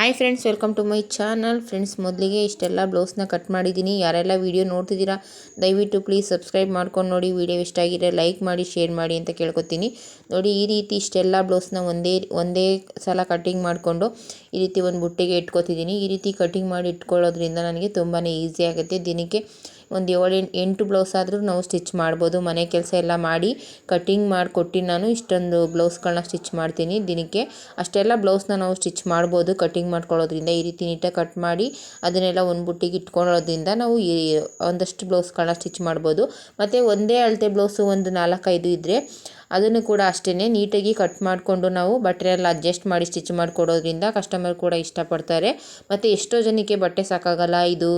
Hi friends welcome to my channel friends ಮೊದಲಿಗೆ ಇಷ್ಟೆಲ್ಲ ಬ್ಲೌಸ್ನ cut ಮಾಡಿದ್ದೀನಿ. ಯಾರೆಲ್ಲ ವೀಡಿಯೋ ನೋಡ್ತಿದ್ದೀರಾ, ದಯವಿಟ್ಟು ಪ್ಲೀಸ್ ಸಬ್ಸ್ಕ್ರೈಬ್ ಮಾಡ್ಕೊಂಡು ನೋಡಿ. ವೀಡಿಯೋ ಇಷ್ಟ ಆಗಿದ್ರೆ ಲೈಕ್ ಮಾಡಿ ಶೇರ್ ಮಾಡಿ ಅಂತ ಕೇಳ್ಕೊತೀನಿ. ನೋಡಿ, ಈ ರೀತಿ ಇಷ್ಟೆಲ್ಲ ಬ್ಲೌಸ್ನ ಒಂದೇ ಒಂದೇ ಸಲ ಕಟ್ಟಿಂಗ್ ಮಾಡಿಕೊಂಡು ಈ ರೀತಿ ಒಂದು ಬುಟ್ಟಿಗೆ ಇಟ್ಕೊತಿದ್ದೀನಿ. ಈ ರೀತಿ ಕಟ್ಟಿಂಗ್ ಮಾಡಿ ಇಟ್ಕೊಳ್ಳೋದ್ರಿಂದ ನನಗೆ ತುಂಬಾ ಈಸಿ ಆಗುತ್ತೆ. ದಿನಕ್ಕೆ ಒಂದು ಏಳು ಎಂಟು ಬ್ಲೌಸ್ ಆದರೂ ನಾವು ಸ್ಟಿಚ್ ಮಾಡ್ಬೋದು. ಮನೆ ಕೆಲಸ ಎಲ್ಲ ಮಾಡಿ ಕಟ್ಟಿಂಗ್ ಮಾಡಿಕೊಟ್ಟು ನಾನು. ಇಷ್ಟೊಂದು ಬ್ಲೌಸ್ಗಳನ್ನ ಸ್ಟಿಚ್ ಮಾಡ್ತೀನಿ. ದಿನಕ್ಕೆ ಅಷ್ಟೆಲ್ಲ ಬ್ಲೌಸ್ನ ನಾವು ಸ್ಟಿಚ್ ಮಾಡ್ಬೋದು ಕಟ್ಟಿಂಗ್ ಮಾಡ್ಕೊಳ್ಳೋದ್ರಿಂದ. ಈ ರೀತಿ ನೀಟಾಗಿ ಕಟ್ ಮಾಡಿ ಅದನ್ನೆಲ್ಲ ಒಂದು ಬುಟ್ಟಿಗೆ ಇಟ್ಕೊಳ್ಳೋದ್ರಿಂದ ನಾವು ಈ ಒಂದಷ್ಟು ಬ್ಲೌಸ್ಗಳನ್ನ ಸ್ಟಿಚ್ ಮಾಡ್ಬೋದು. ಮತ್ತು ಒಂದೇ ಅಳತೆ ಬ್ಲೌಸು ಒಂದು ನಾಲ್ಕೈದು ಇದ್ದರೆ ಅದನ್ನು ಕೂಡ ಅಷ್ಟೇ ನೀಟಾಗಿ ಕಟ್ ಮಾಡಿಕೊಂಡು ನಾವು ಬಟ್ಟೆನೆಲ್ಲ ಅಡ್ಜಸ್ಟ್ ಮಾಡಿ ಸ್ಟಿಚ್ ಮಾಡಿಕೊಡೋದ್ರಿಂದ ಕಸ್ಟಮರ್ ಕೂಡ ಇಷ್ಟಪಡ್ತಾರೆ. ಮತ್ತು ಎಷ್ಟೋ ಜನಕ್ಕೆ ಬಟ್ಟೆ ಸಾಕಾಗಲ್ಲ, ಇದು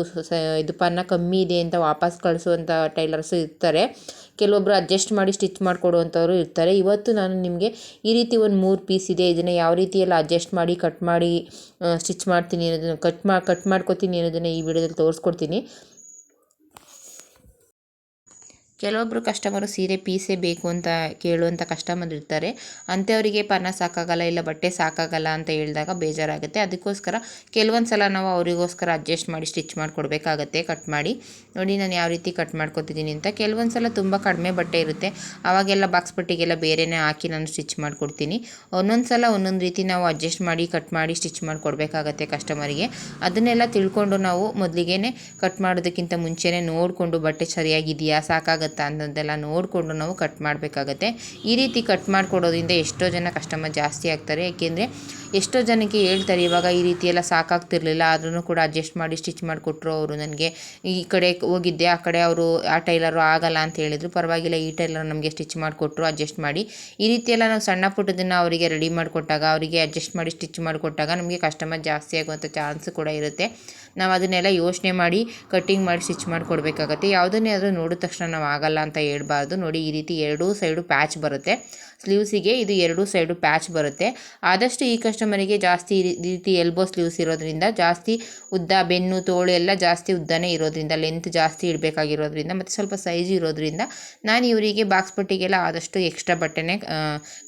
ಇದು ಪನ್ನ ಕಮ್ಮಿ ಇದೆ ಅಂತ ವಾಪಸ್ ಕಳಿಸುವಂಥ ಟೈಲರ್ಸು ಇರ್ತಾರೆ. ಕೆಲವೊಬ್ಬರು ಅಡ್ಜಸ್ಟ್ ಮಾಡಿ ಸ್ಟಿಚ್ ಮಾಡಿಕೊಡುವಂಥವ್ರು ಇರ್ತಾರೆ. ಇವತ್ತು ನಾನು ನಿಮಗೆ ಈ ರೀತಿ ಒಂದು ಮೂರು ಪೀಸ್ ಇದೆ, ಇದನ್ನು ಯಾವ ರೀತಿ ಎಲ್ಲ ಅಡ್ಜಸ್ಟ್ ಮಾಡಿ, ಕಟ್ ಮಾಡಿ ಸ್ಟಿಚ್ ಮಾಡ್ತೀನಿ ಅನ್ನೋದನ್ನು, ಕಟ್ ಮಾ, ಕಟ್ ಮಾಡ್ಕೊತೀನಿ ಅನ್ನೋದನ್ನು ಈ ವಿಡಿಯೋದಲ್ಲಿ ತೋರಿಸ್ಕೊಡ್ತೀನಿ. ಕೆಲವೊಬ್ಬರು ಕಸ್ಟಮರು ಸೀರೆ ಪೀಸೇ ಬೇಕು ಅಂತ ಕೇಳುವಂಥ ಕಸ್ಟಮರ್ ಇರ್ತಾರೆ. ಅಂಥವರಿಗೆ ಪನ್ನ ಸಾಕಾಗಲ್ಲ ಇಲ್ಲ ಬಟ್ಟೆ ಸಾಕಾಗಲ್ಲ ಅಂತ ಹೇಳಿದಾಗ ಬೇಜಾರಾಗುತ್ತೆ. ಅದಕ್ಕೋಸ್ಕರ ಕೆಲವೊಂದು ಸಲ ನಾವು ಅವರಿಗೋಸ್ಕರ ಅಡ್ಜಸ್ಟ್ ಮಾಡಿ ಸ್ಟಿಚ್ ಮಾಡಿಕೊಡ್ಬೇಕಾಗತ್ತೆ ಕಟ್ ಮಾಡಿ. ನೋಡಿ, ನಾನು ಯಾವ ರೀತಿ ಕಟ್ ಮಾಡ್ಕೊತಿದ್ದೀನಿ ಅಂತ. ಕೆಲವೊಂದು ಸಲ ತುಂಬ ಕಡಿಮೆ ಬಟ್ಟೆ ಇರುತ್ತೆ. ಆವಾಗೆಲ್ಲ ಬಾಕ್ಸ್ ಪಟ್ಟಿಗೆಲ್ಲ ಬೇರೆನೇ ಹಾಕಿ ನಾನು ಸ್ಟಿಚ್ ಮಾಡಿಕೊಡ್ತೀನಿ ಒಂದೊಂದು ಸಲ ಒಂದೊಂದು ರೀತಿ ನಾವು ಅಡ್ಜಸ್ಟ್ ಮಾಡಿ ಕಟ್ ಮಾಡಿ ಸ್ಟಿಚ್ ಮಾಡಿಕೊಡ್ಬೇಕಾಗತ್ತೆ ಕಸ್ಟಮರಿಗೆ ಅದನ್ನೆಲ್ಲ ತಿಳ್ಕೊಂಡು ನಾವು ಮೊದಲಿಗೆ ಕಟ್ ಮಾಡೋದಕ್ಕಿಂತ ಮುಂಚೆನೇ ನೋಡಿಕೊಂಡು ಬಟ್ಟೆ ಸರಿಯಾಗಿದೆಯಾ, ಸಾಕಾಗುತ್ತೆ ಆಗುತ್ತಾ ಅನ್ನೋದೆಲ್ಲ ನೋಡಿಕೊಂಡು ನಾವು ಕಟ್ ಮಾಡಬೇಕಾಗತ್ತೆ. ಈ ರೀತಿ ಕಟ್ ಮಾಡಿಕೊಡೋದ್ರಿಂದ ಎಷ್ಟೋ ಜನ ಕಸ್ಟಮರ್ ಜಾಸ್ತಿ ಆಗ್ತಾರೆ. ಏಕೆಂದರೆ ಎಷ್ಟೋ ಜನಕ್ಕೆ ಹೇಳ್ತಾರೆ, ಇವಾಗ ಈ ರೀತಿ ಎಲ್ಲ ಸಾಕಾಗ್ತಿರ್ಲಿಲ್ಲ ಆದ್ರೂ ಕೂಡ ಅಡ್ಜಸ್ಟ್ ಮಾಡಿ ಸ್ಟಿಚ್ ಮಾಡಿಕೊಟ್ರು ಅವರು ನನಗೆ. ಈ ಕಡೆ ಹೋಗಿದ್ದೆ, ಆ ಕಡೆ ಅವರು, ಆ ಟೈಲರು ಆಗಲ್ಲ ಅಂತ ಹೇಳಿದರು. ಪರವಾಗಿಲ್ಲ, ಈ ಟೈಲರ್ ನಮಗೆ ಸ್ಟಿಚ್ ಮಾಡಿಕೊಟ್ರು ಅಡ್ಜಸ್ಟ್ ಮಾಡಿ. ಈ ರೀತಿ ಎಲ್ಲ ನಾವು ಸಣ್ಣ ಪುಟ್ಟದನ್ನು ಅವರಿಗೆ ರೆಡಿ ಮಾಡಿಕೊಟ್ಟಾಗ, ಅವರಿಗೆ ಅಡ್ಜಸ್ಟ್ ಮಾಡಿ ಸ್ಟಿಚ್ ಮಾಡಿಕೊಟ್ಟಾಗ ನಮಗೆ ಕಸ್ಟಮರ್ ಜಾಸ್ತಿ ಆಗುವಂಥ ಚಾನ್ಸ್ ಕೂಡ ಇರುತ್ತೆ. ನಾವು ಅದನ್ನೆಲ್ಲ ಯೋಚನೆ ಮಾಡಿ ಕಟ್ಟಿಂಗ್ ಮಾಡಿ ಸ್ಟಿಚ್ ಮಾಡಿಕೊಡ್ಬೇಕಾಗತ್ತೆ. ಯಾವುದನ್ನೇ ಆದರೂ ನೋಡಿದ ತಕ್ಷಣ ನಾವು ಆಗಲ್ಲ ಅಂತ ಹೇಳ್ಬಾರ್ದು. ನೋಡಿ ಈ ರೀತಿ ಎರಡೂ ಸೈಡು ಪ್ಯಾಚ್ ಬರುತ್ತೆ. ಸ್ಲೀವ್ಸಿಗೆ ಇದು ಎರಡೂ ಸೈಡು ಪ್ಯಾಚ್ ಬರುತ್ತೆ. ಆದಷ್ಟು ಈ ಕಸ್ಟಮರಿಗೆ ಜಾಸ್ತಿ ರೀತಿ ಎಲ್ಬೋ ಸ್ಲೀವ್ಸ್ ಇರೋದ್ರಿಂದ, ಜಾಸ್ತಿ ಉದ್ದ, ಬೆನ್ನು, ತೋಳು ಎಲ್ಲ ಜಾಸ್ತಿ ಉದ್ದನೇ ಇರೋದ್ರಿಂದ, ಲೆಂತ್ ಜಾಸ್ತಿ ಇಡಬೇಕಾಗಿರೋದ್ರಿಂದ ಮತ್ತು ಸ್ವಲ್ಪ ಸೈಜ್ ಇರೋದ್ರಿಂದ ನಾನು ಇವರಿಗೆ ಬಾಕ್ಸ್ ಪಟ್ಟಿಗೆಲ್ಲ ಆದಷ್ಟು ಎಕ್ಸ್ಟ್ರಾ ಬಟ್ಟೆನೇ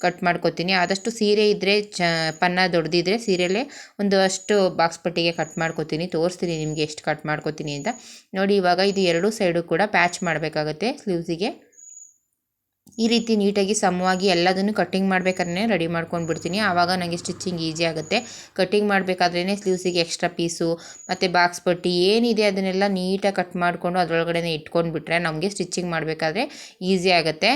ಕಟ್ ಮಾಡ್ಕೊತೀನಿ. ಆದಷ್ಟು ಸೀರೆ ಇದ್ದರೆ ಚ, ಪನ್ನ ದೊಡ್ಡದಿದ್ರೆ ಸೀರೆಯಲ್ಲೇ ಒಂದು ಅಷ್ಟು ಬಾಕ್ಸ್ ಪಟ್ಟಿಗೆ ಕಟ್ ಮಾಡ್ಕೊತೀನಿ. ತೋರಿಸ್ತೀನಿ ನಿಮಗೆ ಎಷ್ಟು ಕಟ್ ಮಾಡ್ಕೊತೀನಿ ಅಂತ. ನೋಡಿ ಇವಾಗ ಇದು ಎರಡೂ ಸೈಡು ಕೂಡ ಪ್ಯಾಚ್ ಮಾಡಬೇಕಾಗತ್ತೆ ಸ್ಲೀವ್ಸಿಗೆ. ಈ ರೀತಿ ನೀಟಾಗಿ ಸಮವಾಗಿ ಎಲ್ಲದನ್ನು ಕಟ್ಟಿಂಗ್ ಮಾಡಬೇಕಾದ್ರೆ ರೆಡಿ ಮಾಡ್ಕೊಂಡು ಬಿಡ್ತೀನಿ ಆವಾಗ ನನಗೆ ಸ್ಟಿಚಿಂಗ್ ಈಸಿ ಆಗುತ್ತೆ. ಕಟ್ಟಿಂಗ್ ಮಾಡಬೇಕಾದ್ರೇ ಸ್ಲೀವ್ಸಿಗೆ ಎಕ್ಸ್ಟ್ರಾ ಪೀಸು ಮತ್ತು ಬಾಕ್ಸ್ ಪಟ್ಟಿ, ಏನಿದೆ ಅದನ್ನೆಲ್ಲ ನೀಟಾಗಿ ಕಟ್ ಮಾಡಿಕೊಂಡು ಅದರೊಳಗಡೆ ಇಟ್ಕೊಂಡು ಬಿಟ್ಟರೆ ನಮಗೆ ಸ್ಟಿಚಿಂಗ್ ಮಾಡಬೇಕಾದ್ರೆ ಈಸಿ ಆಗುತ್ತೆ.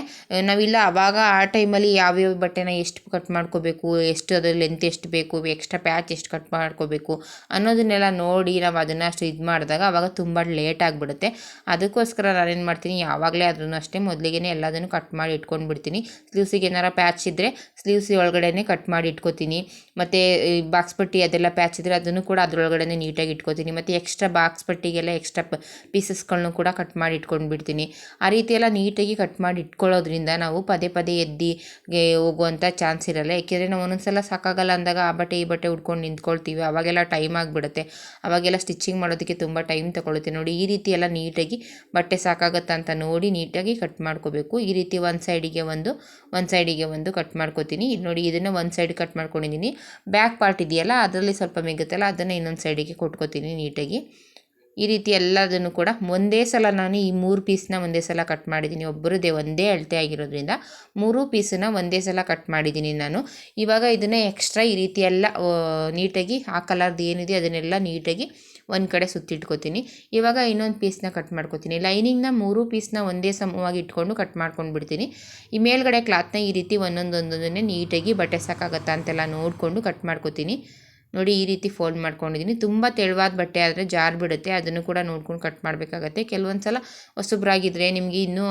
ನಾವಿಲ್ಲ ಆವಾಗ ಆ ಟೈಮಲ್ಲಿ ಯಾವ್ಯಾವ ಬಟ್ಟೆನ ಎಷ್ಟು ಕಟ್ ಮಾಡ್ಕೋಬೇಕು, ಎಷ್ಟು ಅದ್ರ ಲೆಂತ್ ಎಷ್ಟು ಬೇಕು ಎಕ್ಸ್ಟ್ರಾ ಪ್ಯಾಚ್ ಎಷ್ಟು ಕಟ್ ಮಾಡ್ಕೋಬೇಕು ಅನ್ನೋದನ್ನೆಲ್ಲ ನೋಡಿ ನಾವು ಅದನ್ನು ಅಷ್ಟು ಇದು ಮಾಡಿದಾಗ ಆವಾಗ ತುಂಬ ಲೇಟ್ ಆಗಿಬಿಡುತ್ತೆ. ಅದಕ್ಕೋಸ್ಕರ ನಾನೇನು ಮಾಡ್ತೀನಿ, ಯಾವಾಗಲೇ ಅದನ್ನು ಅಷ್ಟೇ ಮೊದಲಿಗೆ ಎಲ್ಲದನ್ನು ಕಟ್ ಮಾಡಿ ಇಟ್ಕೊಂಡು ಬಿಡ್ತೀನಿ ಸ್ಲೀವ್ಸಿಗೆ ಏನಾರ ಪ್ಯಾಚ್ ಇದ್ದರೆ ಸ್ಲೀವ್ಸ್ ಒಳಗಡೆ ಕಟ್ ಮಾಡಿ ಇಟ್ಕೋತೀನಿ. ಮತ್ತು ಬಾಕ್ಸ್ ಪಟ್ಟಿ ಅದೆಲ್ಲ ಪ್ಯಾಚ್ ಇದ್ದರೆ ಅದನ್ನು ಕೂಡ ಅದರೊಳಗಡೆ ನೀಟಾಗಿ ಇಟ್ಕೋತೀನಿ. ಮತ್ತು ಎಕ್ಸ್ಟ್ರಾ ಬಾಕ್ಸ್ ಪಟ್ಟಿಗೆಲ್ಲ ಎಕ್ಸ್ಟ್ರಾ ಪೀಸಸ್ಗಳನ್ನೂ ಕೂಡ ಕಟ್ ಮಾಡಿ ಇಟ್ಕೊಂಡು ಬಿಡ್ತೀನಿ ಆ ರೀತಿ ಎಲ್ಲ ನೀಟಾಗಿ ಕಟ್ ಮಾಡಿ ಇಟ್ಕೊಳ್ಳೋದ್ರಿಂದ ನಾವು ಪದೇ ಪದೇ ಎದ್ದು ಹೋಗುವಂಥ ಚಾನ್ಸ್ ಇರಲ್ಲ. ಯಾಕೆಂದರೆ ನಾವು ಒಂದೊಂದು ಸಲ ಸಾಕಾಗಲ್ಲ ಅಂದಾಗ ಆ ಬಟ್ಟೆ ಈ ಬಟ್ಟೆ ಉಟ್ಕೊಂಡು ನಿಂತ್ಕೊಳ್ತೀವಿ. ಅವಾಗೆಲ್ಲ ಟೈಮ್ ಆಗಿಬಿಡುತ್ತೆ. ಅವಾಗೆಲ್ಲ ಸ್ಟಿಚಿಂಗ್ ಮಾಡೋದಕ್ಕೆ ತುಂಬ ಟೈಮ್ ತೊಗೊಳುತ್ತೆ. ನೋಡಿ ಈ ರೀತಿ ಎಲ್ಲ ನೀಟಾಗಿ ಬಟ್ಟೆ ಸಾಕಾಗತ್ತಾ ಅಂತ ನೋಡಿ ನೀಟಾಗಿ ಕಟ್ ಮಾಡ್ಕೋಬೇಕು. ಈ ರೀತಿ ಒಂದು ಸೈಡಿಗೆ ಒಂದು ಒಂದು ಸೈಡಿಗೆ ಒಂದು ಕಟ್ ಮಾಡ್ಕೋತೀನಿ. ಇದು ನೋಡಿ ಇದನ್ನು ಒಂದು ಸೈಡ್ ಕಟ್ ಮಾಡ್ಕೊಂಡಿದ್ದೀನಿ ಬ್ಯಾಕ್ ಪಾರ್ಟ್ ಇದೆಯಲ್ಲ, ಅದರಲ್ಲಿ ಸ್ವಲ್ಪ ಮಿಗುತ್ತಲ್ಲ, ಅದನ್ನು ಇನ್ನೊಂದು ಸೈಡಿಗೆ ಕೊಟ್ಕೋತೀನಿ ನೀಟಾಗಿ. ಈ ರೀತಿ ಎಲ್ಲದನ್ನು ಕೂಡ ಒಂದೇ ಸಲ ನಾನು ಈ ಮೂರು ಪೀಸ್ನ ಒಂದೇ ಸಲ ಕಟ್ ಮಾಡಿದ್ದೀನಿ ಒಬ್ಬರದೇ ಒಂದೇ ಅಳತೆ ಆಗಿರೋದ್ರಿಂದ ಮೂರು ಪೀಸನ್ನ ಒಂದೇ ಸಲ ಕಟ್ ಮಾಡಿದ್ದೀನಿ ನಾನು. ಇವಾಗ ಇದನ್ನು ಎಕ್ಸ್ಟ್ರಾ ಈ ರೀತಿ ಎಲ್ಲ ನೀಟಾಗಿ ಆ ಕಲರ್ದು ಏನಿದೆ ಅದನ್ನೆಲ್ಲ ನೀಟಾಗಿ ಒಂದು ಕಡೆ ಸುತ್ತಿಟ್ಕೋತೀನಿ. ಇವಾಗ ಇನ್ನೊಂದು ಪೀಸ್ನ ಕಟ್ ಮಾಡ್ಕೋತೀನಿ. ಲೈನಿಂಗ್ನ ಮೂರು ಪೀಸ್ನ ಒಂದೇ ಸಮವಾಗಿ ಇಟ್ಕೊಂಡು ಕಟ್ ಮಾಡ್ಕೊಂಡು ಬಿಡ್ತೀನಿ ಈ ಮೇಲ್ಗಡೆ ಕ್ಲಾತ್ನ ಈ ರೀತಿ ಒಂದೊಂದೊಂದೊಂದನ್ನೇ ನೀಟಾಗಿ ಬಟ್ಟೆ ಸಾಕಾಗತ್ತಾ ಅಂತೆಲ್ಲ ನೋಡಿಕೊಂಡು ಕಟ್ ಮಾಡ್ಕೋತೀನಿ. ನೋಡಿ ಈ ರೀತಿ ಫೋಲ್ಡ್ ಮಾಡ್ಕೊಂಡಿದ್ದೀನಿ. ತುಂಬ ತೆಳುವಾದ ಬಟ್ಟೆ ಆದರೆ ಜಾರ್ ಬಿಡುತ್ತೆ. ಅದನ್ನು ಕೂಡ ನೋಡ್ಕೊಂಡು ಕಟ್ ಮಾಡಬೇಕಾಗತ್ತೆ. ಕೆಲವೊಂದು ಸಲ ಹೊಸಬ್ರಾಗಿದ್ದರೆ ನಿಮಗೆ ಇನ್ನೂ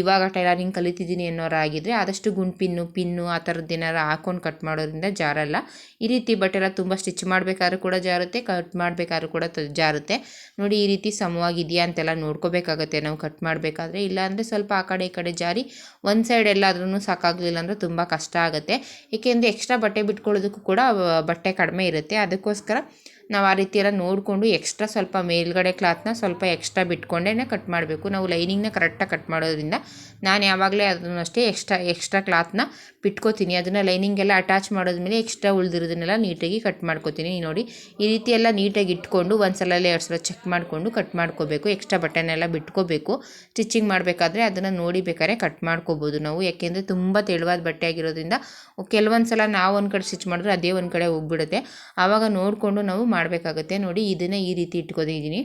ಇವಾಗ ಟೈಲರಿಂಗ್ ಕಲಿತಿದ್ದೀನಿ ಅನ್ನೋರಾಗಿದ್ದರೆ ಆದಷ್ಟು ಗುಂಡು ಪಿನ್ನು ಪಿನ್ನು ಆ ಥರದ್ದು ಏನಾರು ಹಾಕ್ಕೊಂಡು ಕಟ್ ಮಾಡೋದ್ರಿಂದ ಜಾರಲ್ಲ. ಈ ರೀತಿ ಬಟ್ಟೆ ಎಲ್ಲ ತುಂಬ ಸ್ಟಿಚ್ ಮಾಡಬೇಕಾದ್ರೂ ಕೂಡ ಜಾರುತ್ತೆ ಕಟ್ ಮಾಡಬೇಕಾದ್ರೂ ಕೂಡ ಜಾರುತ್ತೆ. ನೋಡಿ ಈ ರೀತಿ ಸಮವಾಗಿದೆಯಾ ಅಂತೆಲ್ಲ ನೋಡ್ಕೋಬೇಕಾಗತ್ತೆ. ನಾವು ಕಟ್ ಮಾಡಬೇಕಾದ್ರೆ. ಇಲ್ಲಾಂದರೆ ಸ್ವಲ್ಪ ಆ ಕಡೆ ಈ ಕಡೆ ಜಾರಿ. ಒಂದು ಸೈಡ್ ಎಲ್ಲಾದ್ರೂ ಸಾಕಾಗಲಿಲ್ಲ ಅಂದರೆ ತುಂಬ ಕಷ್ಟ ಆಗುತ್ತೆ. ಏಕೆಂದರೆ ಎಕ್ಸ್ಟ್ರಾ ಬಟ್ಟೆ ಬಿಟ್ಕೊಳ್ಳೋದಕ್ಕೂ ಕೂಡ ಬಟ್ಟೆ ಕಡಿಮೆ ಇರುತ್ತೆ ಅದಕ್ಕೋಸ್ಕರ ನಾವು ಆ ರೀತಿ ಎಲ್ಲ ನೋಡಿಕೊಂಡು ಎಕ್ಸ್ಟ್ರಾ ಸ್ವಲ್ಪ ಮೇಲ್ಗಡೆ ಕ್ಲಾತ್ನ ಸ್ವಲ್ಪ ಎಕ್ಸ್ಟ್ರಾ ಬಿಟ್ಕೊಂಡೇ ಕಟ್ ಮಾಡಬೇಕು. ನಾವು ಲೈನಿಂಗ್ನ ಕರೆಕ್ಟಾಗಿ ಕಟ್ ಮಾಡೋದ್ರಿಂದ ನಾನು ಯಾವಾಗಲೇ ಅದನ್ನು ಅಷ್ಟೇ ಎಕ್ಸ್ಟ್ರಾ ಎಕ್ಸ್ಟ್ರಾ ಕ್ಲಾತ್ನ ಬಿಟ್ಕೋತೀನಿ. ಅದನ್ನು ಲೈನಿಂಗೆಲ್ಲ ಅಟ್ಯಾಚ್ ಮಾಡೋದ್ಮೇಲೆ ಎಕ್ಸ್ಟ್ರಾ ಉಳಿದಿರೋದನ್ನೆಲ್ಲ ನೀಟಾಗಿ ಕಟ್ ಮಾಡ್ಕೋತೀನಿ. ನೋಡಿ, ಈ ರೀತಿ ಎಲ್ಲ ನೀಟಾಗಿ ಇಟ್ಕೊಂಡು ಒಂದು ಸಲ ಎರಡು ಸಲ ಚೆಕ್ ಮಾಡಿಕೊಂಡು ಕಟ್ ಮಾಡ್ಕೋಬೇಕು. ಎಕ್ಸ್ಟ್ರಾ ಬಟ್ಟೆನೆಲ್ಲ ಬಿಟ್ಕೋಬೇಕು. ಸ್ಟಿಚಿಂಗ್ ಮಾಡಬೇಕಾದ್ರೆ ಅದನ್ನು ನೋಡಿ ಬೇಕಾದ್ರೆ ಕಟ್ ಮಾಡ್ಕೋಬೋದು ನಾವು. ಯಾಕೆಂದರೆ ತುಂಬ ತೆಳುವಾದ ಬಟ್ಟೆ ಆಗಿರೋದ್ರಿಂದ ಕೆಲವೊಂದು ಸಲ ನಾವು ಒಂದು ಕಡೆ ಸ್ಟಿಚ್ ಮಾಡಿದ್ರೆ ಅದೇ ಒಂದು ಕಡೆ ಹೋಗ್ಬಿಡುತ್ತೆ. ಆವಾಗ ನೋಡಿಕೊಂಡು ನಾವು ಮಾಡಬೇಕಾಗುತ್ತೆ. ನೋಡಿ, ಇದನ್ನು ಈ ರೀತಿ ಇಟ್ಕೊಂಡಿದ್ದೀನಿ.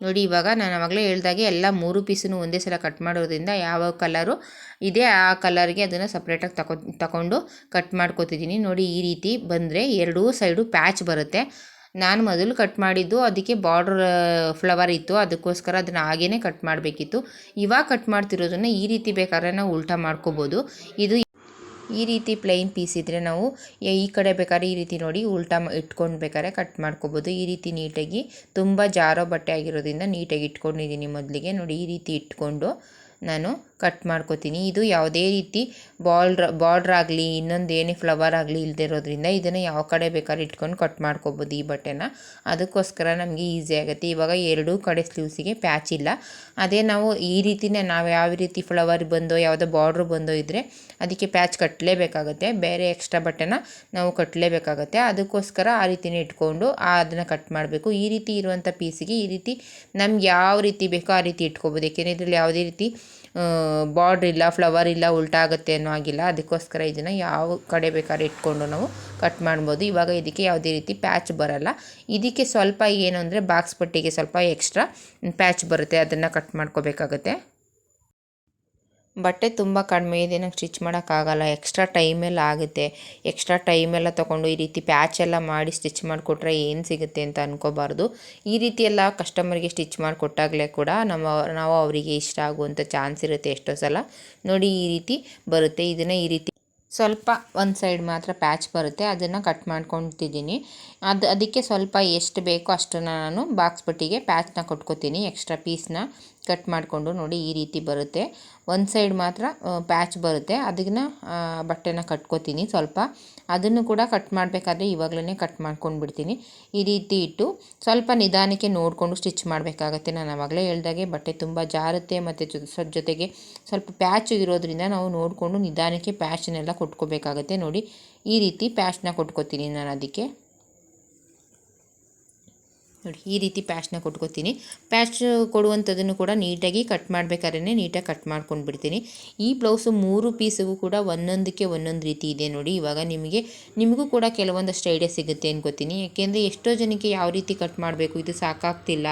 ನೋಡಿ, ಇವಾಗ ನಾನು ಆವಾಗಲೇ ಹೇಳ್ದಾಗೆ ಎಲ್ಲ ಮೂರು ಪೀಸನ್ನು ಒಂದೇ ಸಲ ಕಟ್ ಮಾಡೋದ್ರಿಂದ ಯಾವ ಕಲರು ಇದೆ, ಆ ಕಲರ್ಗೆ ಅದನ್ನು ಸಪ್ರೇಟಾಗಿ ತಗೊ ತಗೊಂಡು ಕಟ್ ಮಾಡ್ಕೋತಿದ್ದೀನಿ. ನೋಡಿ, ಈ ರೀತಿ ಬಂದರೆ ಎರಡೂ ಸೈಡು ಪ್ಯಾಚ್ ಬರುತ್ತೆ. ನಾನು ಮೊದಲು ಕಟ್ ಮಾಡಿದ್ದು ಅದಕ್ಕೆ ಬಾರ್ಡ್ರ್ ಫ್ಲವರ್ ಇತ್ತು. ಅದಕ್ಕೋಸ್ಕರ ಅದನ್ನು ಹಾಗೇ ಕಟ್ ಮಾಡಬೇಕಿತ್ತು. ಇವಾಗ ಕಟ್ ಮಾಡ್ತಿರೋದನ್ನು ಈ ರೀತಿ ಬೇಕಾದ್ರೆ ನಾವು ಉಲ್ಟಾ ಮಾಡ್ಕೋಬೋದು. ಇದು ಈ ರೀತಿ ಪ್ಲೈನ್ ಪೀಸ್ ಇದ್ದರೆ ನಾವು ಈ ಕಡೆ ಬೇಕಾದ್ರೆ ಈ ರೀತಿ ನೋಡಿ ಉಲ್ಟಾ ಇಟ್ಕೊಂಡು ಬೇಕಾದ್ರೆ ಕಟ್ ಮಾಡ್ಕೋಬೋದು. ಈ ರೀತಿ ನೀಟಾಗಿ ತುಂಬ ಜಾರೋ ಬಟ್ಟೆ ಆಗಿರೋದ್ರಿಂದ ನೀಟಾಗಿ ಇಟ್ಕೊಂಡಿದ್ದೀನಿ ಮೊದಲಿಗೆ. ನೋಡಿ ಈ ರೀತಿ ಇಟ್ಕೊಂಡು ನಾನು ಕಟ್ ಮಾಡ್ಕೋತೀನಿ. ಇದು ಯಾವುದೇ ರೀತಿ ಬಾಲ್ಡ್ರ್ ಬಾರ್ಡ್ರ್ ಆಗಲಿ, ಇನ್ನೊಂದು ಏನೇ ಫ್ಲವರ್ ಆಗಲಿ ಇಲ್ಲದೆ ಇರೋದ್ರಿಂದ ಇದನ್ನು ಯಾವ ಕಡೆ ಬೇಕಾದ್ರೆ ಇಟ್ಕೊಂಡು ಕಟ್ ಮಾಡ್ಕೋಬೋದು ಈ ಬಟ್ಟೆನ. ಅದಕ್ಕೋಸ್ಕರ ನಮಗೆ ಈಸಿ ಆಗುತ್ತೆ. ಇವಾಗ ಎರಡೂ ಕಡೆ ಸ್ಲೀವ್ಸಿಗೆ ಪ್ಯಾಚ್ ಇಲ್ಲ. ಅದೇ ನಾವು ಈ ರೀತಿನೇ ನಾವು ಯಾವ ರೀತಿ ಫ್ಲವರ್ ಬಂದೋ, ಯಾವುದೋ ಬಾರ್ಡ್ರ್ ಬಂದೋ ಇದ್ದರೆ ಅದಕ್ಕೆ ಪ್ಯಾಚ್ ಕಟ್ಟಲೇಬೇಕಾಗುತ್ತೆ ಬೇರೆ ಎಕ್ಸ್ಟ್ರಾ ಬಟ್ಟೆನ ನಾವು ಕಟ್ಟಲೇಬೇಕಾಗತ್ತೆ ಅದಕ್ಕೋಸ್ಕರ ಆ ರೀತಿನೇ ಇಟ್ಕೊಂಡು ಅದನ್ನು ಕಟ್ ಮಾಡಬೇಕು. ಈ ರೀತಿ ಇರುವಂಥ ಪೀಸಿಗೆ ಈ ರೀತಿ ನಮ್ಗೆ ಯಾವ ರೀತಿ ಬೇಕೋ ಆ ರೀತಿ ಇಟ್ಕೋಬೋದು. ಏಕೆಂದರೆ ಇದರಲ್ಲಿ ಯಾವುದೇ ರೀತಿ ಬಾರ್ಡ್ರ್ ಇಲ್ಲ, ಫ್ಲವರ್ ಇಲ್ಲ ಉಲ್ಟಾಗುತ್ತೆ ಅನ್ನೋ ಹಾಗಿಲ್ಲ. ಅದಕ್ಕೋಸ್ಕರ ಇದನ್ನು ಯಾವ ಕಡೆ ಬೇಕಾದ್ರೆ ಇಟ್ಕೊಂಡು ನಾವು ಕಟ್ ಮಾಡ್ಬೋದು. ಇವಾಗ ಇದಕ್ಕೆ ಯಾವುದೇ ರೀತಿ ಪ್ಯಾಚ್ ಬರಲ್ಲ. ಇದಕ್ಕೆ ಸ್ವಲ್ಪ ಏನು ಅಂದರೆ ಬಾಕ್ಸ್ ಪಟ್ಟಿಗೆ ಸ್ವಲ್ಪ ಎಕ್ಸ್ಟ್ರಾ ಪ್ಯಾಚ್ ಬರುತ್ತೆ. ಅದನ್ನು ಕಟ್ ಮಾಡ್ಕೋಬೇಕಾಗತ್ತೆ. ಬಟ್ಟೆ ತುಂಬ ಕಡಿಮೆ ಇದೆ, ನಂಗೆ ಸ್ಟಿಚ್ ಮಾಡೋಕ್ಕಾಗಲ್ಲ ಎಕ್ಸ್ಟ್ರಾ ಟೈಮೆಲ್ಲ ಆಗುತ್ತೆ. ಎಕ್ಸ್ಟ್ರಾ ಟೈಮೆಲ್ಲ ತೊಗೊಂಡು ಈ ರೀತಿ ಪ್ಯಾಚ್ ಎಲ್ಲ ಮಾಡಿ ಸ್ಟಿಚ್ ಮಾಡಿಕೊಟ್ರೆ ಏನು ಸಿಗುತ್ತೆ ಅಂತ ಅನ್ಕೋಬಾರ್ದು. ಈ ರೀತಿ ಎಲ್ಲ ಕಸ್ಟಮರ್ಗೆ ಸ್ಟಿಚ್ ಮಾಡಿಕೊಟ್ಟಾಗಲೇ ಕೂಡ ನಮ್ಮ ನಾವು ಅವರಿಗೆ ಇಷ್ಟ ಆಗುವಂಥ ಚಾನ್ಸ್ ಇರುತ್ತೆ ಎಷ್ಟೋ ಸಲ. ನೋಡಿ ಈ ರೀತಿ ಬರುತ್ತೆ. ಇದನ್ನು ಈ ರೀತಿ ಸ್ವಲ್ಪ ಒಂದು ಸೈಡ್ ಮಾತ್ರ ಪ್ಯಾಚ್ ಬರುತ್ತೆ. ಅದನ್ನು ಕಟ್ ಮಾಡ್ಕೊತಿದ್ದೀನಿ. ಅದು, ಅದಕ್ಕೆ ಸ್ವಲ್ಪ ಎಷ್ಟು ಬೇಕೋ ಅಷ್ಟನ್ನು ನಾನು ಬಾಕ್ಸ್ ಪಟ್ಟಿಗೆ ಪ್ಯಾಚ್ನ ಕೊಟ್ಕೋತೀನಿ. ಎಕ್ಸ್ಟ್ರಾ ಪೀಸ್ನ ಕಟ್ ಮಾಡಿಕೊಂಡು ನೋಡಿ ಈ ರೀತಿ ಬರುತ್ತೆ. ಒಂದು ಸೈಡ್ ಮಾತ್ರ ಪ್ಯಾಚ್ ಬರುತ್ತೆ. ಅದನ್ನು ಬಟ್ಟೆನ ಕಟ್ಕೋತೀನಿ ಸ್ವಲ್ಪ. ಅದನ್ನು ಕೂಡ ಕಟ್ ಮಾಡಬೇಕಾದ್ರೆ ಇವಾಗಲೇ ಕಟ್ ಮಾಡ್ಕೊಂಡು ಬಿಡ್ತೀನಿ. ಈ ರೀತಿ ಇಟ್ಟು ಸ್ವಲ್ಪ ನಿಧಾನಕ್ಕೆ ನೋಡಿಕೊಂಡು ಸ್ಟಿಚ್ ಮಾಡಬೇಕಾಗತ್ತೆ. ನಾನು ಆವಾಗಲೇ ಹೇಳ್ದಾಗೆ ಬಟ್ಟೆ ತುಂಬ ಜಾರುತ್ತೆ ಮತ್ತು ಜೊತೆಗೆ ಸ್ವಲ್ಪ ಪ್ಯಾಚ್ ಇರೋದ್ರಿಂದ ನಾವು ನೋಡಿಕೊಂಡು ನಿಧಾನಕ್ಕೆ ಪ್ಯಾಚನ್ನೆಲ್ಲ ಕೊಟ್ಕೋಬೇಕಾಗತ್ತೆ. ನೋಡಿ ಈ ರೀತಿ ಪ್ಯಾಚ್ನ ಕೊಟ್ಕೋತೀನಿ ನಾನು ಅದಕ್ಕೆ. ನೋಡಿ, ಈ ರೀತಿ ಪ್ಯಾಚ್ನ ಕೊಟ್ಕೋತೀನಿ. ಪ್ಯಾಚ್ ಕೊಡುವಂಥದ್ದನ್ನು ಕೂಡ ನೀಟಾಗಿ ಕಟ್ ಮಾಡಬೇಕಾದ್ರೆ ನೀಟಾಗಿ ಕಟ್ ಮಾಡ್ಕೊಂಡು ಬಿಡ್ತೀನಿ ಈ ಬ್ಲೌಸು ಮೂರು ಪೀಸಿಗೂ ಕೂಡ ಒಂದೊಂದಕ್ಕೆ ಒಂದೊಂದು ರೀತಿ ಇದೆ ನೋಡಿ. ಇವಾಗ ನಿಮಗೆ, ನಿಮಗೂ ಕೂಡ ಕೆಲವೊಂದಷ್ಟು ಐಡಿಯಾ ಸಿಗುತ್ತೆ ಅನ್ಕೋತೀನಿ. ಯಾಕೆಂದರೆ ಎಷ್ಟೋ ಜನಕ್ಕೆ ಯಾವ ರೀತಿ ಕಟ್ ಮಾಡಬೇಕು, ಇದು ಸಾಕಾಗ್ತಿಲ್ಲ.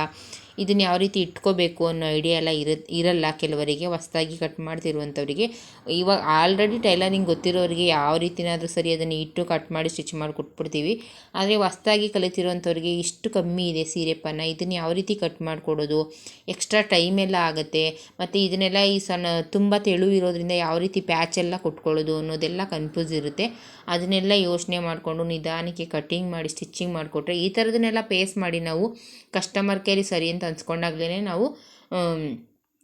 ಇದನ್ನು ಯಾವ ರೀತಿ ಇಟ್ಕೋಬೇಕು ಅನ್ನೋ ಐಡಿಯಾ ಎಲ್ಲ ಇರ, ಇರಲ್ಲ. ಕೆಲವರಿಗೆ ಹೊಸ್ದಾಗಿ ಕಟ್ ಮಾಡ್ತಿರುವಂಥವ್ರಿಗೆ ಇವಾಗ ಆಲ್ರೆಡಿ ಟೈಲರಿಂಗ್ ಗೊತ್ತಿರೋರಿಗೆ ಯಾವ ರೀತಿನಾದರೂ ಸರಿ ಅದನ್ನು ಇಟ್ಟು ಕಟ್ ಮಾಡಿ ಸ್ಟಿಚ್ ಮಾಡಿ ಕೊಟ್ಬಿಡ್ತೀವಿ. ಆದರೆ ಹೊಸ್ದಾಗಿ ಕಲಿತಿರುವಂಥವ್ರಿಗೆ ಇಷ್ಟು ಕಮ್ಮಿ ಇದೆ ಸೀರೆ ಪನ್ನ. ಇದನ್ನು ಯಾವ ರೀತಿ ಕಟ್ ಮಾಡಿಕೊಡೋದು? ಎಕ್ಸ್ಟ್ರಾ ಟೈಮ್ ಎಲ್ಲ ಆಗುತ್ತೆ. ಮತ್ತು ಇದನ್ನೆಲ್ಲ ಈ ಸಣ್ಣ ತುಂಬ ತೆಳು ಇರೋದ್ರಿಂದ ಯಾವ ರೀತಿ ಪ್ಯಾಚ್ ಎಲ್ಲ ಕೊಟ್ಕೊಳ್ಳೋದು ಅನ್ನೋದೆಲ್ಲ ಕನ್ಫ್ಯೂಸ್ ಇರುತ್ತೆ. ಅದನ್ನೆಲ್ಲ ಯೋಚನೆ ಮಾಡಿಕೊಂಡು ನಿಧಾನಕ್ಕೆ ಕಟ್ಟಿಂಗ್ ಮಾಡಿ ಸ್ಟಿಚ್ಚಿಂಗ್ ಮಾಡಿಕೊಟ್ರೆ ಈ ಥರದನ್ನೆಲ್ಲ ಪೇಸ್ ಮಾಡಿ ನಾವು ಕಸ್ಟಮರ್ ಕೇರಿ ಸರಿ ಅಂತ ಅನ್ಸ್ಕೊಂಡಾಗ್ಲೇ ನಾವು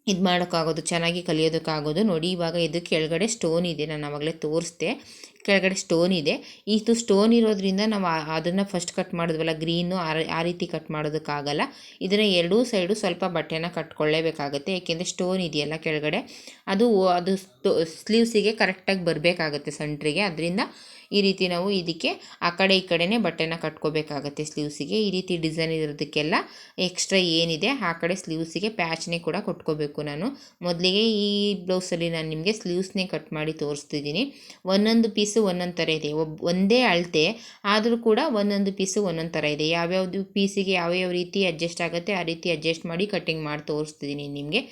ಇದು ಮಾಡೋಕ್ಕಾಗೋದು, ಚೆನ್ನಾಗಿ ಕಲಿಯೋದಕ್ಕಾಗೋದು ನೋಡಿ. ಇವಾಗ ಇದು ಕೆಳಗಡೆ ಸ್ಟೋನ್ ಇದೆ, ನಾನು ಆವಾಗಲೇ ತೋರಿಸ್ದೆ. ಕೆಳಗಡೆ ಸ್ಟೋನ್ ಇದೆ. ಇದು ಸ್ಟೋನ್ ಇರೋದ್ರಿಂದ ನಾವು ಅದನ್ನು ಫಸ್ಟ್ ಕಟ್ ಮಾಡಿದ್ವಲ್ಲ, ಗ್ರೀನು ಆ ರೀತಿ ಕಟ್ ಮಾಡೋದಕ್ಕಾಗಲ್ಲ. ಇದನ್ನು ಎರಡೂ ಸೈಡು ಸ್ವಲ್ಪ ಬಟ್ಟೆನ ಕಟ್ಕೊಳ್ಳೇಬೇಕಾಗುತ್ತೆ. ಏಕೆಂದರೆ ಸ್ಟೋನ್ ಇದೆಯಲ್ಲ ಕೆಳಗಡೆ, ಅದು ಅದು ಸ್ಲೀವ್ಸಿಗೆ ಕರೆಕ್ಟಾಗಿ ಬರಬೇಕಾಗುತ್ತೆ ಸೆಂಟ್ರಿಗೆ. ಅದರಿಂದ ಈ ರೀತಿ ನಾವು ಇದಕ್ಕೆ ಆ ಕಡೆ ಈ ಕಡೆನೇ ಬಟ್ಟೆನ ಕಟ್ಕೋಬೇಕಾಗತ್ತೆ ಸ್ಲೀವ್ಸಿಗೆ. ಈ ರೀತಿ ಡಿಸೈನ್ ಇರೋದಕ್ಕೆಲ್ಲ ಎಕ್ಸ್ಟ್ರಾ ಏನಿದೆ ಆ ಕಡೆ ಸ್ಲೀವ್ಸಿಗೆ ಪ್ಯಾಚ್ನೇ ಕೂಡ ಕೊಟ್ಕೋಬೇಕು ನಾನು. ಮೊದಲಿಗೆ ಈ ಬ್ಲೌಸಲ್ಲಿ ನಾನು ನಿಮಗೆ ಸ್ಲೀವ್ಸ್ನೇ ಕಟ್ ಮಾಡಿ ತೋರಿಸ್ತಿದ್ದೀನಿ. ಒಂದೊಂದು ಪೀಸು ಒಂದೊಂದು ಥರ ಇದೆ. ಒಂದೇ ಅಳತೆ, ಆದರೂ ಕೂಡ ಒಂದೊಂದು ಪೀಸು ಒಂದೊಂದು ಥರ ಇದೆ. ಯಾವ್ಯಾವುದು ಪೀಸಿಗೆ ಯಾವ್ಯಾವ ರೀತಿ ಅಡ್ಜಸ್ಟ್ ಆಗುತ್ತೆ ಆ ರೀತಿ ಅಡ್ಜಸ್ಟ್ ಮಾಡಿ ಕಟ್ಟಿಂಗ್ ಮಾಡಿ ತೋರಿಸ್ತಿದ್ದೀನಿ ನಿಮಗೆ.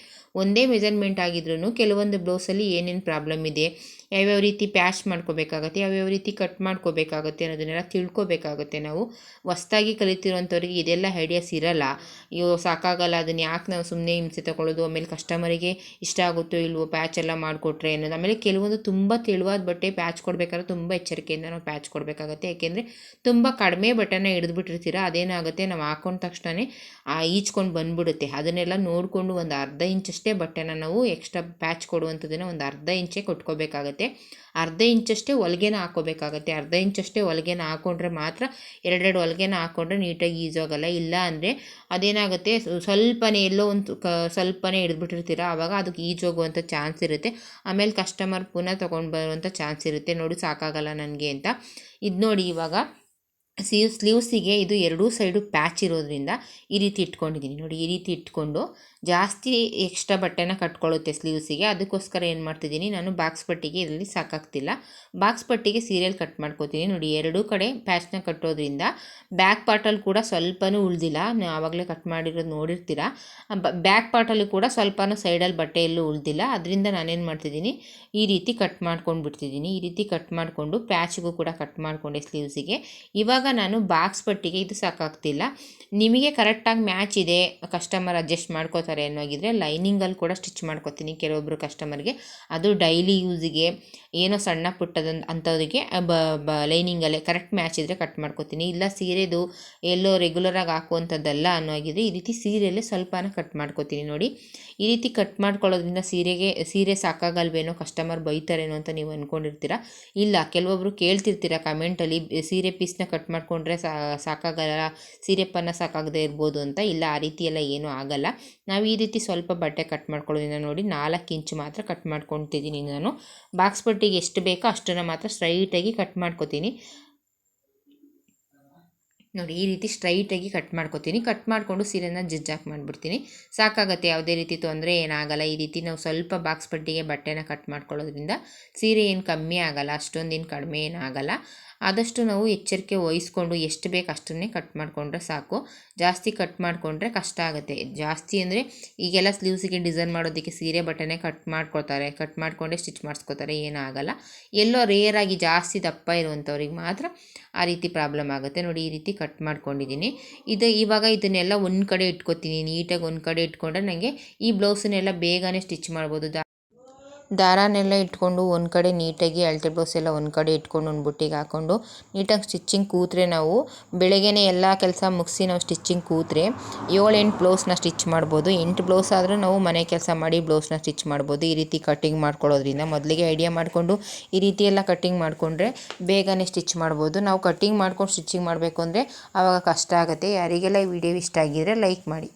ಒಂದೇ ಮೆಜರ್ಮೆಂಟ್ ಆಗಿದ್ರೂ ಕೆಲವೊಂದು ಬ್ಲೌಸಲ್ಲಿ ಏನೇನು ಪ್ರಾಬ್ಲಮ್ ಇದೆ ಯಾವ್ಯಾವ ರೀತಿ ಪ್ಯಾಚ್ ಮಾಡ್ಕೋಬೇಕಾಗತ್ತೆ, ಯಾವ್ಯಾವ ರೀತಿ ಕಟ್ ಮಾಡ್ಕೋಬೇಕಾಗುತ್ತೆ ಅನ್ನೋದನ್ನೆಲ್ಲ ತಿಳ್ಕೊಬೇಕಾಗುತ್ತೆ ನಾವು. ಹೊಸ್ದಾಗಿ ಕಲಿತಿರೋಂಥವ್ರಿಗೆ ಇದೆಲ್ಲ ಐಡಿಯಾಸ್ ಇರಲ್ಲ. ಅಯ್ಯೋ, ಸಾಕಾಗಲ್ಲ, ಅದನ್ನು ಯಾಕೆ ನಾವು ಸುಮ್ಮನೆ ಹಿಂಸೆ ತಗೊಳ್ಳೋದು ಆಮೇಲೆ ಕಸ್ಟಮರಿಗೆ ಇಷ್ಟ ಆಗುತ್ತೋ ಇಲ್ವೋ ಪ್ಯಾಚ್ ಎಲ್ಲ ಮಾಡಿಕೊಟ್ರೆ ಅನ್ನೋದು. ಆಮೇಲೆ ಕೆಲವೊಂದು ತುಂಬ ತೆಳುವಾದ ಬಟ್ಟೆ ಪ್ಯಾಚ್ ಕೊಡಬೇಕಾದ್ರೆ ತುಂಬ ಎಚ್ಚರಿಕೆಯಿಂದ ನಾವು ಪ್ಯಾಚ್ ಕೊಡಬೇಕಾಗತ್ತೆ. ಯಾಕೆಂದರೆ ತುಂಬ ಕಡಿಮೆ ಬಟ್ಟೆನ ಹಿಡಿದ್ಬಿಟ್ಟಿರ್ತೀರ, ಅದೇನಾಗುತ್ತೆ ನಾವು ಹಾಕೊಂಡ ತಕ್ಷಣವೇ ಈಚ್ಕೊಂಡು ಬಂದ್ಬಿಡುತ್ತೆ. ಅದನ್ನೆಲ್ಲ ನೋಡಿಕೊಂಡು ಒಂದು ಅರ್ಧ ಇಂಚಷ್ಟೇ ಬಟ್ಟೆನ ನಾವು ಎಕ್ಸ್ಟ್ರಾ ಪ್ಯಾಚ್ ಕೊಡುವಂಥದ್ದನ್ನು ಒಂದು ಅರ್ಧ ಇಂಚೇ ಕೊಟ್ಕೋಬೇಕಾಗತ್ತೆ. ಆಗುತ್ತೆ ಅರ್ಧ ಇಂಚಷ್ಟೇ ಹೊಲಿಗೆನ ಹಾಕೋಬೇಕಾಗತ್ತೆ. ಅರ್ಧ ಇಂಚಷ್ಟೇ ಹೊಲಿಗೆನ ಹಾಕೊಂಡ್ರೆ ಮಾತ್ರ ಎರಡೆರಡು ಹೊಲಿಗೆನ ಹಾಕೊಂಡ್ರೆ ನೀಟಾಗಿ ಈಜೋಗಲ್ಲ ಇಲ್ಲ ಅಂದರೆ ಅದೇನಾಗುತ್ತೆ ಸ್ವ- ಸ್ವಲ್ಪನೇ ಎಲ್ಲೋ ಒಂದು ಕ ಸ್ವಲ್ಪನೇ ಹಿಡಿದ್ಬಿಟ್ಟಿರ್ತೀರ ಆವಾಗ ಅದಕ್ಕೆ ಈಜೋಗುವಂಥ ಚಾನ್ಸ್ ಇರುತ್ತೆ. ಆಮೇಲೆ ಕಸ್ಟಮರ್ ಪುನಃ ತೊಗೊಂಡು ಬರುವಂಥ ಚಾನ್ಸ್ ಇರುತ್ತೆ. ನೋಡಿ ಸಾಕಾಗಲ್ಲ ನನಗೆ ಅಂತ. ಇದು ನೋಡಿ ಇವಾಗ ಸ್ಲೀವ್ ಸ್ಲೀವ್ಸಿಗೆ ಇದು ಎರಡೂ ಸೈಡು ಪ್ಯಾಚ್ ಇರೋದ್ರಿಂದ ಈ ರೀತಿ ಇಟ್ಕೊಂಡಿದ್ದೀನಿ. ನೋಡಿ, ಈ ರೀತಿ ಇಟ್ಕೊಂಡು ಜಾಸ್ತಿ ಎಕ್ಸ್ಟ್ರಾ ಬಟ್ಟೆನ ಕಟ್ಕೊಳ್ಳುತ್ತೆ ಸ್ಲೀವ್ಸಿಗೆ. ಅದಕ್ಕೋಸ್ಕರ ಏನು ಮಾಡ್ತಿದ್ದೀನಿ, ನಾನು ಬಾಕ್ಸ್ ಪಟ್ಟಿಗೆ ಇದರಲ್ಲಿ ಸಾಕಾಗ್ತಿಲ್ಲ. ಬಾಕ್ಸ್ ಪಟ್ಟಿಗೆ ಸೀರಿಯಲ್ ಕಟ್ ಮಾಡ್ಕೋತೀನಿ. ನೋಡಿ, ಎರಡೂ ಕಡೆ ಪ್ಯಾಚ್ನ ಕಟ್ಟೋದ್ರಿಂದ ಬ್ಯಾಕ್ ಪಾರ್ಟಲ್ಲಿ ಕೂಡ ಸ್ವಲ್ಪನೂ ಉಳ್ದಿಲ್ಲ. ನೀವು ಆವಾಗಲೇ ಕಟ್ ಮಾಡಿರೋದು ನೋಡಿರ್ತೀರ. ಬ್ಯಾಕ್ ಪಾರ್ಟಲ್ಲಿ ಕೂಡ ಸ್ವಲ್ಪನೂ ಸೈಡಲ್ಲಿ ಬಟ್ಟೆ ಎಲ್ಲೂ ಉಳ್ದಿಲ್ಲ. ಅದರಿಂದ ನಾನೇನು ಮಾಡ್ತಿದ್ದೀನಿ, ಈ ರೀತಿ ಕಟ್ ಮಾಡ್ಕೊಂಡು ಬಿಡ್ತಿದ್ದೀನಿ ಈ ರೀತಿ ಕಟ್ ಮಾಡಿಕೊಂಡು ಪ್ಯಾಚ್ಗೂ ಕೂಡ ಕಟ್ ಮಾಡಿಕೊಂಡೆ ಸ್ಲೀವ್ಸಿಗೆ. ಇವಾಗ ನಾನು ಬಾಕ್ಸ್ ಪಟ್ಟಿಗೆ ಇದು ಸಾಕಾಗ್ತಿಲ್ಲ. ನಿಮಗೆ ಕರೆಕ್ಟಾಗಿ ಮ್ಯಾಚ್ ಇದೆ ಕಸ್ಟಮರ್ ಅಡ್ಜಸ್ಟ್ ಮಾಡ್ಕೋತಾರೆ ಅನ್ನೋಗಿದ್ರೆ ಲೈನಿಂಗಲ್ಲಿ ಕೂಡ ಸ್ಟಿಚ್ ಮಾಡ್ಕೋತೀನಿ ಕೆಲವೊಬ್ಬರು ಕಸ್ಟಮರ್ಗೆ ಅದು ಡೈಲಿ ಯೂಸಿಗೆ ಏನೋ ಸಣ್ಣ ಪುಟ್ಟದ ಅಂಥವ್ರಿಗೆ ಬ ಲೈನಿಂಗಲ್ಲೇ ಕರೆಕ್ಟ್ ಮ್ಯಾಚ್ ಇದ್ದರೆ ಕಟ್ ಮಾಡ್ಕೋತೀನಿ. ಇಲ್ಲ ಸೀರೆದು ಎಲ್ಲೋ ರೆಗ್ಯುಲರಾಗಿ ಹಾಕುವಂಥದ್ದಲ್ಲ ಅನ್ನೋಗಿದ್ರೆ ಈ ರೀತಿ ಸೀರೆಯಲ್ಲೇ ಸ್ವಲ್ಪನ ಕಟ್ ಮಾಡ್ಕೋತೀನಿ ನೋಡಿ. ಈ ರೀತಿ ಕಟ್ ಮಾಡ್ಕೊಳ್ಳೋದ್ರಿಂದ ಸೀರೆಗೆ, ಸೀರೆ ಸಾಕಾಗಲ್ವೇನೋ ಕಸ್ಟಮರ್ ಬೈತಾರೇನೋ ಅಂತ ನೀವು ಅಂದ್ಕೊಂಡಿರ್ತೀರ ಇಲ್ಲ ಕೆಲವೊಬ್ಬರು ಕೇಳ್ತಿರ್ತೀರ ಕಮೆಂಟಲ್ಲಿ ಸೀರೆ ಪೀಸ್ನ ಕಟ್ ಮಾಡಿಕೊಂಡ್ರೆ ಸಾಕಾಗಲ್ಲ ಸೀರೆ ಪನ್ನ ಸಾಕಾಗದೇ ಇರ್ಬೋದು ಅಂತ ಇಲ್ಲ, ಆ ರೀತಿ ಎಲ್ಲ ಏನೂ ಆಗಲ್ಲ. ನಾವು ಈ ರೀತಿ ಸ್ವಲ್ಪ ಬಟ್ಟೆ ಕಟ್ ಮಾಡ್ಕೊಳ್ಳೋದ್ರಿಂದ ನೋಡಿ ನಾಲ್ಕು ಇಂಚು ಮಾತ್ರ ಕಟ್ ಮಾಡ್ಕೊತಿದ್ದೀನಿ ನಾನು. ಬಾಕ್ಸ್ ಬಟ್ಟೆಗೆ ಎಷ್ಟು ಬೇಕೋ ಅಷ್ಟನ್ನು ಮಾತ್ರ ಸ್ಟ್ರೈಟಾಗಿ ಕಟ್ ಮಾಡ್ಕೊತೀನಿ. ನೋಡಿ, ಈ ರೀತಿ ಸ್ಟ್ರೈಟಾಗಿ ಕಟ್ ಮಾಡ್ಕೊತೀನಿ. ಕಟ್ ಮಾಡಿಕೊಂಡು ಸೀರೆನ ಜಜ್ಜಾಕ್ ಮಾಡಿಬಿಡ್ತೀನಿ. ಸಾಕಾಗತ್ತೆ, ಯಾವುದೇ ರೀತಿ ತೊಂದರೆ ಏನಾಗಲ್ಲ. ಈ ರೀತಿ ನಾವು ಸ್ವಲ್ಪ ಬಾಕ್ಸ್ ಪಟ್ಟಿಗೆ ಬಟ್ಟೆನ ಕಟ್ ಮಾಡ್ಕೊಳ್ಳೋದ್ರಿಂದ ಸೀರೆ ಏನು ಕಮ್ಮಿ ಆಗಲ್ಲ, ಅಷ್ಟೊಂದೇನು ಕಡಿಮೆ ಏನಾಗಲ್ಲ ಆದಷ್ಟು ನಾವು ಎಚ್ಚರಿಕೆ ವಹಿಸ್ಕೊಂಡು ಎಷ್ಟು ಬೇಕು ಅಷ್ಟನ್ನೇ ಕಟ್ ಮಾಡಿಕೊಂಡ್ರೆ ಸಾಕು. ಜಾಸ್ತಿ ಕಟ್ ಮಾಡಿಕೊಂಡ್ರೆ ಕಷ್ಟ ಆಗುತ್ತೆ. ಜಾಸ್ತಿ ಅಂದರೆ ಈಗೆಲ್ಲ ಸ್ಲೀವ್ಸಿಗೆ ಡಿಸೈನ್ ಮಾಡೋದಕ್ಕೆ ಸೀರೆ ಬಟ್ಟೆನೇ ಕಟ್ ಮಾಡ್ಕೊಳ್ತಾರೆ. ಕಟ್ ಮಾಡಿಕೊಂಡೇ ಸ್ಟಿಚ್ ಮಾಡಿಸ್ಕೊತಾರೆ. ಏನಾಗಲ್ಲ ಎಲ್ಲೋ ರೇರಾಗಿ ಜಾಸ್ತಿ ದಪ್ಪ ಇರುವಂಥವ್ರಿಗೆ ಮಾತ್ರ ಆ ರೀತಿ ಪ್ರಾಬ್ಲಮ್ ಆಗುತ್ತೆ. ನೋಡಿ, ಈ ರೀತಿ ಕಟ್ ಮಾಡ್ಕೊಂಡಿದ್ದೀನಿ. ಇದು ಇವಾಗ ಇದನ್ನೆಲ್ಲ ಒಂದು ಕಡೆ ಇಟ್ಕೊತೀನಿ. ನೀಟಾಗಿ ಒಂದು ಕಡೆ ಇಟ್ಕೊಂಡ್ರೆ ನನಗೆ ಈ ಬ್ಲೌಸನ್ನೆಲ್ಲ ಬೇಗನೆ ಸ್ಟಿಚ್ ಮಾಡ್ಬೋದು. ದಾರನೆಲ್ಲ ಇಟ್ಕೊಂಡು ಒಂದು ಕಡೆ ನೀಟಾಗಿ ಅಳತೆ ಬ್ಲೌಸ್ ಎಲ್ಲ ಒಂದು ಕಡೆ ಇಟ್ಕೊಂಡು ಒಂದು ಬುಟ್ಟಿಗೆ ಹಾಕ್ಕೊಂಡು ನೀಟಾಗಿ ಸ್ಟಿಚ್ಚಿಂಗ್ ಕೂತ್ರೆ ನಾವು ಬೆಳಗ್ಗೆನೇ ಎಲ್ಲ ಕೆಲಸ ಮುಗಿಸಿ ನಾವು ಸ್ಟಿಚ್ಚಿಂಗ್ ಕೂತ್ರೆ ಏಳು ಎಂಟು ಬ್ಲೌಸ್ನ ಸ್ಟಿಚ್ ಮಾಡ್ಬೋದು. ಎಂಟು ಬ್ಲೌಸ್ ಆದರೂ ನಾವು ಮನೆ ಕೆಲಸ ಮಾಡಿ ಬ್ಲೌಸ್ನ ಸ್ಟಿಚ್ ಮಾಡ್ಬೋದು. ಈ ರೀತಿ ಕಟ್ಟಿಂಗ್ ಮಾಡ್ಕೊಳ್ಳೋದ್ರಿಂದ ಮೊದಲಿಗೆ ಐಡಿಯಾ ಮಾಡಿಕೊಂಡು ಈ ರೀತಿ ಎಲ್ಲ ಕಟ್ಟಿಂಗ್ ಮಾಡಿಕೊಂಡ್ರೆ ಬೇಗನೆ ಸ್ಟಿಚ್ ಮಾಡ್ಬೋದು. ನಾವು ಕಟ್ಟಿಂಗ್ ಮಾಡ್ಕೊಂಡು ಸ್ಟಿಚ್ಚಿಂಗ್ ಮಾಡಬೇಕು ಅಂದರೆ ಆವಾಗ ಕಷ್ಟ ಆಗುತ್ತೆ. ಯಾರಿಗೆಲ್ಲ ಈ ವಿಡಿಯೋ ಇಷ್ಟ ಆಗಿದ್ದರೆ ಲೈಕ್ ಮಾಡಿ.